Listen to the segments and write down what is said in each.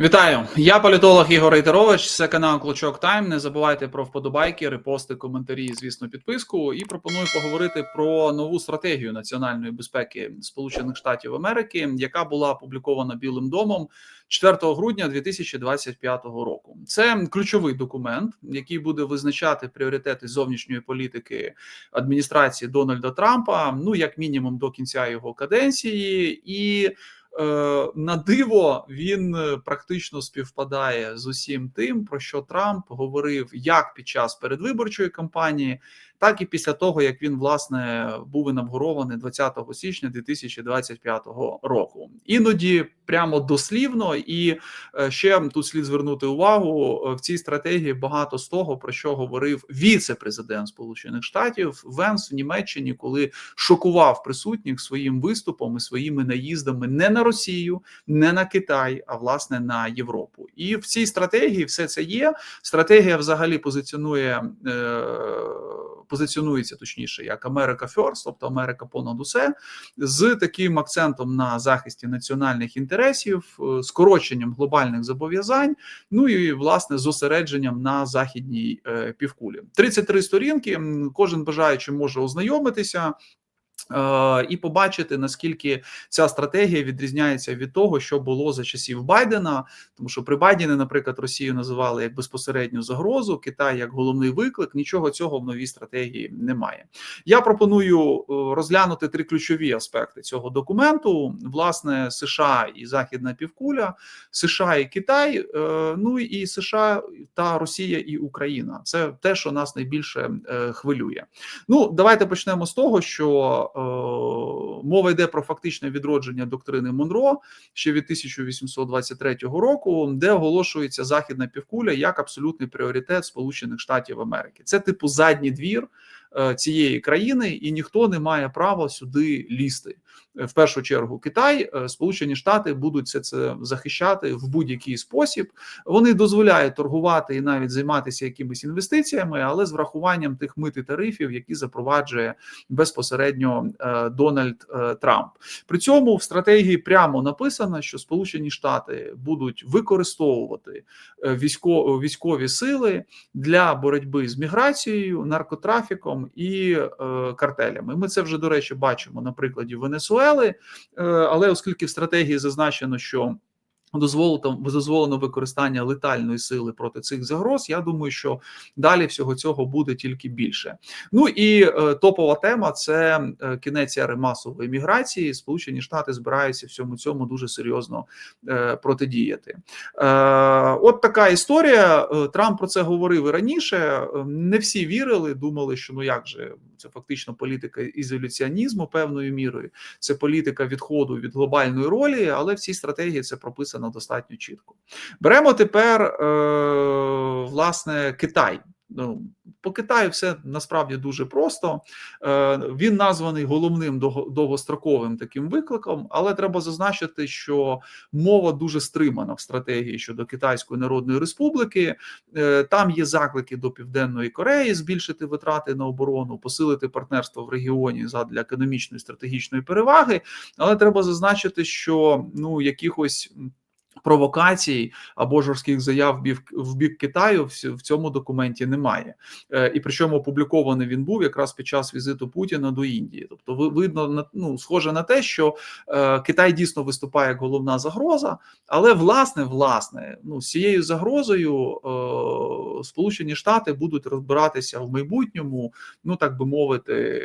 Вітаю, я політолог Ігор Рейтерович. Це канал Клочок Тайм. Не забувайте про вподобайки, репости, коментарі, звісно, підписку. І пропоную поговорити про нову стратегію національної безпеки Сполучених Штатів Америки, яка була опублікована Білим домом 4 грудня 2025 року. Це ключовий документ, який буде визначати пріоритети зовнішньої політики адміністрації Дональда Трампа. Ну як мінімум до кінця його каденції і. Е, на диво він е, практично співпадає з усім тим, про що Трамп говорив як під час передвиборчої кампанії, так і після того, як він власне був інавгурований 20 січня 2025 року. Іноді прямо дослівно, і е, ще тут слід звернути увагу в цій стратегії. Багато з того про що говорив віце-президент Сполучених Штатів Венс в Німеччині, коли шокував присутніх своїм виступом і своїми наїздами не на Росію, не на Китай, а власне на Європу. І в цій стратегії все це є. Стратегія взагалі позиціонує. Е позиціонується точніше як Америка First, тобто Америка понад усе, з таким акцентом на захисті національних інтересів, е, скороченням глобальних зобов'язань, ну і власне зосередженням на західній е, півкулі. 33 сторінки. Кожен бажаючий може ознайомитися. Е, і побачити наскільки ця стратегія відрізняється від того, що було за часів Байдена, тому що при Байдені, наприклад, Росію називали як безпосередню загрозу, Китай як головний виклик. Нічого цього в новій стратегії немає. Я пропоную е, розглянути три ключові аспекти цього документу: власне, США і Західна Півкуля, США і Китай, е, ну і США та Росія і Україна. Це те, що нас найбільше хвилює. Ну, давайте почнемо з того, що. Е, мова йде про фактичне відродження доктрини Монро ще від 1823 року, де оголошується західна півкуля як абсолютний пріоритет Сполучених Штатів Америки. Це типу задній двір Е, цієї країни, і ніхто не має права сюди лізти. Е, в першу чергу Китай, е, Сполучені Штати будуть це це захищати в будь-який спосіб. Вони дозволяють торгувати і навіть займатися якимись інвестиціями, але з врахуванням тих мит і тарифів, які запроваджує безпосередньо Дональд Трамп. При цьому в стратегії прямо написано, що Сполучені Штати будуть використовувати військові сили для боротьби з міграцією, наркотрафіком і е, картелями. Ми це вже до речі бачимо на прикладі Венесуели, е, але оскільки в стратегії зазначено, що Дозволено дозволено використання летальної сили проти цих загроз. Я думаю, що далі всього цього буде тільки більше. Ну і е, топова тема це е, кінець ери масової міграції. Сполучені Штати збираються всьому цьому дуже серйозно протидіяти. От така історія. Трамп про це говорив і раніше. Не всі вірили, думали, що ну як же це фактично політика ізоляціонізму певною мірою. Це політика відходу від глобальної ролі, але в цій стратегії це прописано достатньо чітко. Беремо тепер е, власне Китай. Ну, по Китаю все насправді дуже просто. Е, він названий головним довгостроковим таким викликом, але треба зазначити, що мова дуже стримана в стратегії щодо Китайської Народної Республіки. Е, там є заклики до Південної Кореї збільшити витрати на оборону, посилити партнерство в регіоні задля економічної стратегічної переваги. Але треба зазначити, що ну якихось провокацій або жорстких заяв в бік Китаю в цьому документі немає, е, і причому опублікований він був якраз під час візиту Путіна до Індії. Тобто, видно ну, схоже на те, що е, Китай дійсно виступає як головна загроза, але власне, власне, ну з цією загрозою е, Сполучені Штати будуть розбиратися в майбутньому, ну так би мовити,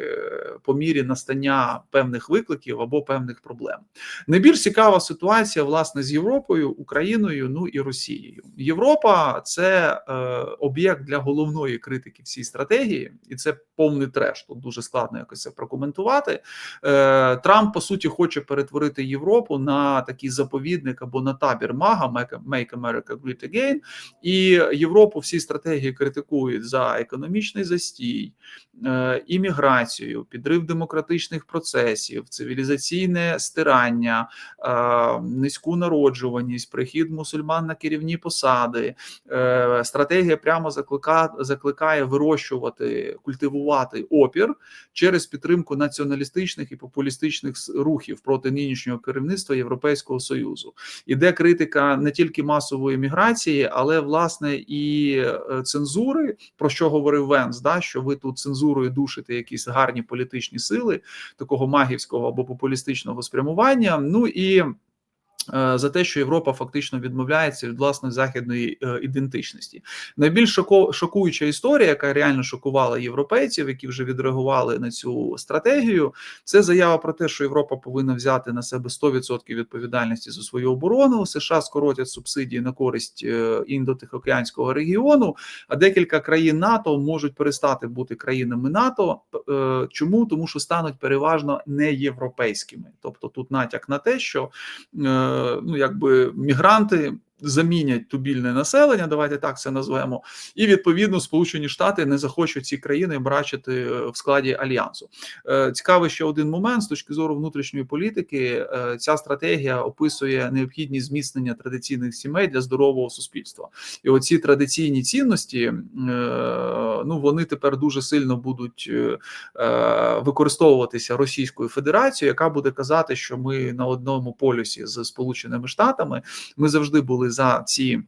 по мірі настання певних викликів або певних проблем. Найбільш цікава ситуація власне з Європою. Україною, ну і Росією. Європа це е, об'єкт для головної критики всій стратегії, і це повний треш. Тут дуже складно якось це прокоментувати. Е, Трамп по суті хоче перетворити Європу на такий заповідник або на табір Мага Make America Great Again. І Європу в цій стратегії критикують за економічний застій, е, імміграцію, підрив демократичних процесів, цивілізаційне стирання, е, низьку народжуваність, прихід мусульман на керівні посади. Е, Стратегія прямо закликає, вирощувати, культивувати опір через підтримку націоналістичних і популістичних рухів проти нинішнього керівництва Європейського союзу. Іде критика не тільки масової міграції, але власне і е, цензури, про що говорив Венс, да, що ви тут цензурою душите якісь гарні політичні сили такого магівського або популістичного спрямування. Ну і за те, що Європа фактично відмовляється від власної західної е, ідентичності. Найбільш шокуюча історія, яка реально шокувала європейців, які вже відреагували на цю стратегію, це заява про те, що Європа повинна взяти на себе 100% відповідальності за свою оборону. США скоротять субсидії на користь е, індотихоокеанського регіону. А декілька країн НАТО можуть перестати бути країнами НАТО. Е, Чому тому, що стануть переважно не європейськими, тобто тут натяк на те, що е, ну якби мігранти. Замінять тубільне населення, давайте так це назвемо, і відповідно Сполучені Штати не захочуть ці країни бачити е, в складі альянсу. Е, Цікавий ще один момент з точки зору внутрішньої політики. е, Ця стратегія описує необхідність зміцнення традиційних сімей для здорового суспільства. І оці традиційні цінності, ну вони тепер дуже сильно будуть використовуватися Російською Федерацією, яка буде казати, що ми на одному полюсі з Сполученими Штатами ми завжди були за ці.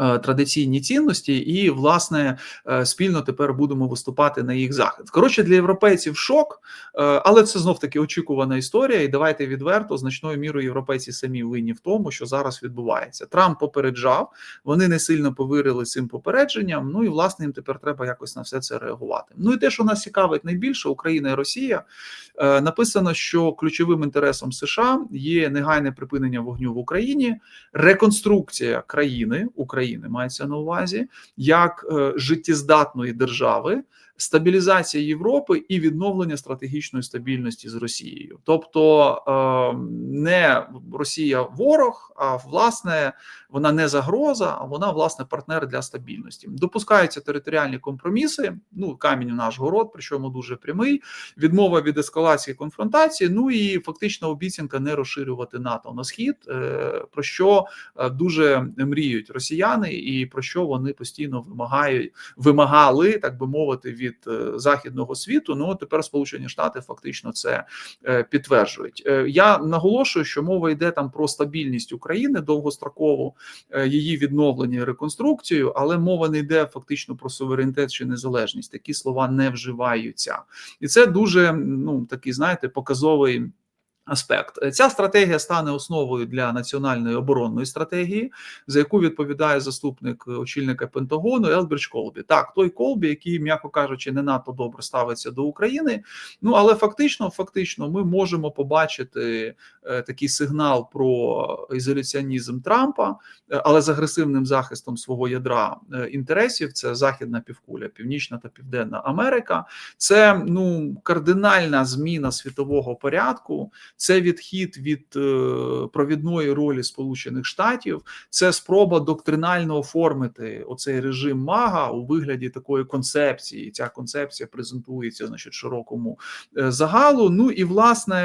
Е, Традиційні цінності, і власне е, спільно тепер будемо виступати на їх захист. Коротше, для європейців шок, е, але це знов таки очікувана історія. І давайте відверто значною мірою європейці самі винні в тому, що зараз відбувається. Трамп попереджав, вони не сильно повірили цим попередженням. Ну і власне їм тепер треба якось на все це реагувати. Ну і те, що нас цікавить найбільше, Україна і Росія. Написано, що ключовим інтересом США є негайне припинення вогню в Україні, реконструкція країни України мається на увазі як е, життєздатної держави. Стабілізація Європи і відновлення стратегічної стабільності з Росією, тобто е, не Росія ворог, а власне вона не загроза, а вона власне партнер для стабільності. Допускаються територіальні компроміси. Ну камінь наш город, причому дуже прямий. Відмова від ескалації конфронтації. Ну і фактично обіцянка не розширювати НАТО на схід, е, про що е, дуже мріють росіяни, і про що вони постійно вимагають, вимагали, так би мовити, від е, західного світу. Ну тепер Сполучені Штати фактично це е, підтверджують. Е, Я наголошую, що мова йде там про стабільність України довгострокову, її відновлення і реконструкцію, але мова не йде фактично про суверенітет чи незалежність. Такі слова не вживаються, і це дуже ну такий, знаєте, показовий. Аспект ця стратегія стане основою для національної оборонної стратегії, за яку відповідає заступник очільника Пентагону Елберч Колбі. Так, той Колбі, який, м'яко кажучи, не надто добре ставиться до України. Ну але фактично, фактично, ми можемо побачити е, такий сигнал про ізоляціонізм Трампа, е, але з агресивним захистом свого ядра е, інтересів. Це західна півкуля, північна та південна Америка. Це ну кардинальна зміна світового порядку. Це відхід від е, провідної ролі Сполучених Штатів, це спроба доктринально оформити оцей режим мага у вигляді такої концепції. Ця концепція презентується значить широкому е, загалу. Ну і власне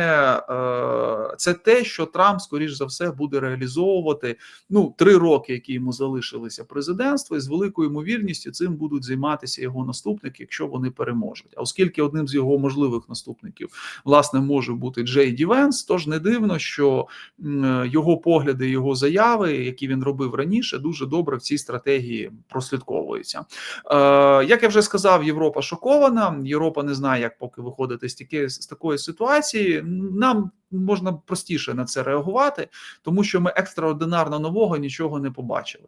е, це те, що Трамп, скоріш за все, буде реалізовувати ну три роки, які йому залишилися президентства, і з великою ймовірністю цим будуть займатися його наступники, якщо вони переможуть. А оскільки одним з його можливих наступників власне може бути Джей Ді Венс, тож не дивно, що його погляди, його заяви, які він робив раніше, дуже добре в цій стратегії прослідковуються. Е, як я вже сказав, Європа шокована. Європа не знає, як поки виходити з такої ситуації. Нам можна простіше на це реагувати, тому що ми екстраординарно нового нічого не побачили.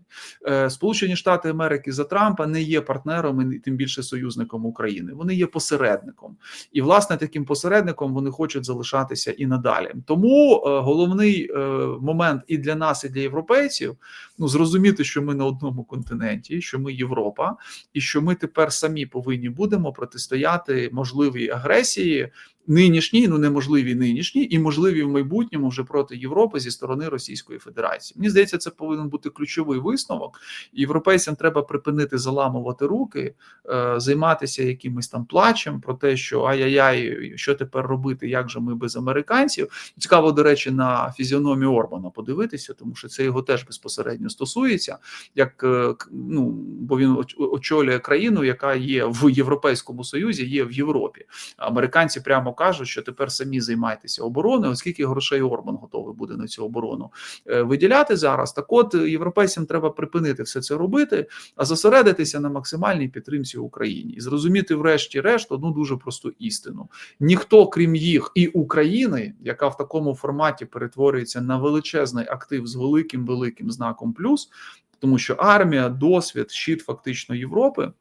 Е, Сполучені Штати Америки за Трампа не є партнером і тим більше союзником України. Вони є посередником, і власне таким посередником вони хочуть залишатися і надалі. Тому е, головний е, момент і для нас, і для європейців ну зрозуміти, що ми на одному континенті, що ми Європа, і що ми тепер самі повинні будемо протистояти можливій агресії нинішній, ну неможливі нинішні, і можливі в майбутньому вже проти Європи зі сторони Російської Федерації. Мені здається, це повинен бути ключовий висновок. Європейцям треба припинити заламувати руки, е, займатися якимось там плачем про те, що ай-яй-яй, що тепер робити, як же ми без американців. Цікаво, до речі, на фізіономію Орбана подивитися, тому що це його теж безпосередньо стосується, як е, ну бо він оч- очолює країну, яка є в Європейському Союзі, є в Європі. Американці прямо кажуть, що тепер самі займайтеся обороною, оскільки грошей Орбан готовий буде на цю оборону е, виділяти зараз. Так, от е, європейцям треба припинити все це робити, а зосередитися на максимальній підтримці Україні і зрозуміти, врешті-решт, одну дуже просту істину: ніхто, крім їх і України, яка в такому форматі перетворюється на величезний актив з великим великим знаком плюс, тому що армія, досвід, щит фактично Європи.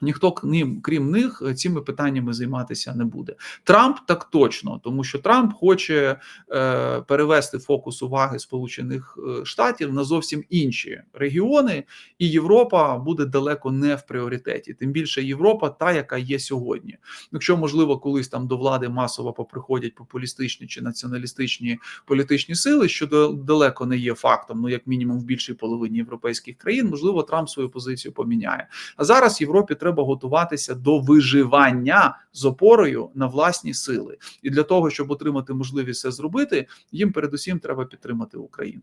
Ніхто крім, крім них е, цими питаннями займатися не буде. Трамп так точно, тому що Трамп хоче е, перевести фокус уваги Сполучених е, Штатів на зовсім інші регіони, і Європа буде далеко не в пріоритеті. Тим більше Європа, та яка є сьогодні. Якщо можливо, колись там до влади масово поприходять популістичні чи націоналістичні політичні сили, що далеко не є фактом, ну як мінімум в більшій половині європейських країн, можливо, Трамп свою позицію поміняє. А зараз Європі треба готуватися до виживання з опорою на власні сили, і для того, щоб отримати можливість це зробити, їм передусім треба підтримати Україну.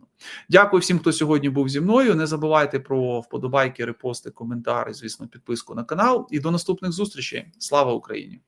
Дякую всім, хто сьогодні був зі мною. Не забувайте про вподобайки, репости, коментарі, звісно, підписку на канал. І до наступних зустрічей. Слава Україні!